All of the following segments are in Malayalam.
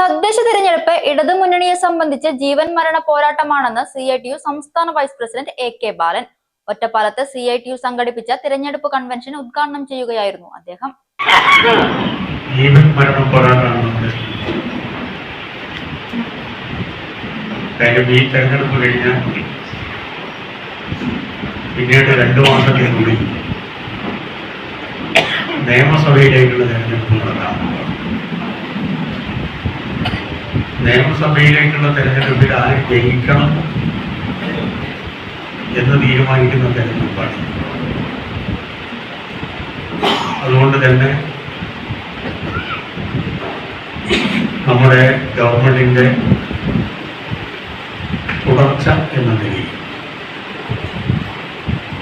തദ്ദേശ തിരഞ്ഞെടുപ്പ് ഇടതുമുന്നണിയെ സംബന്ധിച്ച് ജീവൻ മരണ പോരാട്ടമാണെന്ന് സി ഐ ടി യു സംസ്ഥാന vice president A K Balan ഒറ്റപ്പാലത്ത് സി ഐ ടി യു സംഘടിപ്പിച്ച തിരഞ്ഞെടുപ്പ് കൺവെൻഷൻ ഉദ്ഘാടനം ചെയ്യുകയായിരുന്നു അദ്ദേഹം. ഈ പിന്നീട് രണ്ടു മാസത്തിനുള്ളിൽ നിയമസഭയിലേക്കുള്ള തെരഞ്ഞെടുപ്പ് നടത്താം നിയമസഭയിലേക്കുള്ള തെരഞ്ഞെടുപ്പിൽ ആര് ജയിക്കണം എന്ന് തീരുമാനിക്കുന്ന തെരഞ്ഞെടുപ്പാണ്. അതുകൊണ്ട് തന്നെ നമ്മുടെ ഗവൺമെന്റിന്റെ തുടർച്ച എന്ന നിലയിൽ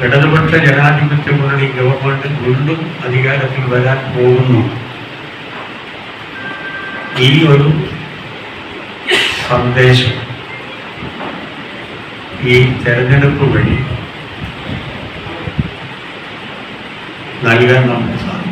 ഇടതുപക്ഷ ജനാധിപത്യ മുന്നണി ഗവൺമെന്റ് വീണ്ടും അധികാരത്തിൽ വരാൻ പോകുന്നു. ഈ ഒരു സന്ദേശം. ഈ തെരഞ്ഞെടുപ്പ് വഴി നൽകാൻ നമുക്ക് സാധിക്കും.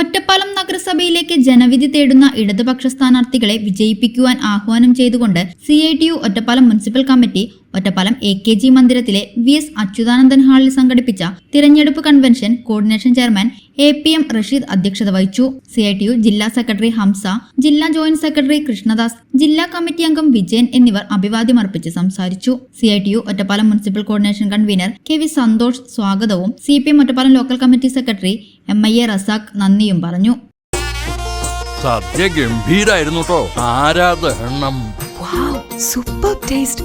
ഒറ്റപ്പാലം നഗരസഭയിലേക്ക് ജനവിധി തേടുന്ന ഇടതുപക്ഷ സ്ഥാനാർത്ഥികളെ വിജയിപ്പിക്കുവാൻ ആഹ്വാനം ചെയ്തുകൊണ്ട് C I T U Ottapalam municipal committee Ottapalam A K G മന്ദിരത്തിലെ V S Achuthanandan ഹാളിൽ സംഘടിപ്പിച്ച തിരഞ്ഞെടുപ്പ് convention coordination chairman A P M Rasheed അധ്യക്ഷത വഹിച്ചു. സി ഐ ടി യു ജില്ലാ സെക്രട്ടറി ഹംസ ജില്ലാ ജോയിന്റ് സെക്രട്ടറി കൃഷ്ണദാസ് ജില്ലാ കമ്മിറ്റി അംഗം വിജയൻ എന്നിവർ അഭിവാദ്യം അർപ്പിച്ച് സംസാരിച്ചു. C I T U Ottapalam municipal coordination convener K V Santhosh സ്വാഗതവും C P M Ottapalam local committee secretary M I A Razak നന്ദിയും പറഞ്ഞു. സദ്യ ഗംഭീരായിരുന്നു കേട്ടോ ആരാധണം സൂപ്പർ ടേസ്റ്റ്.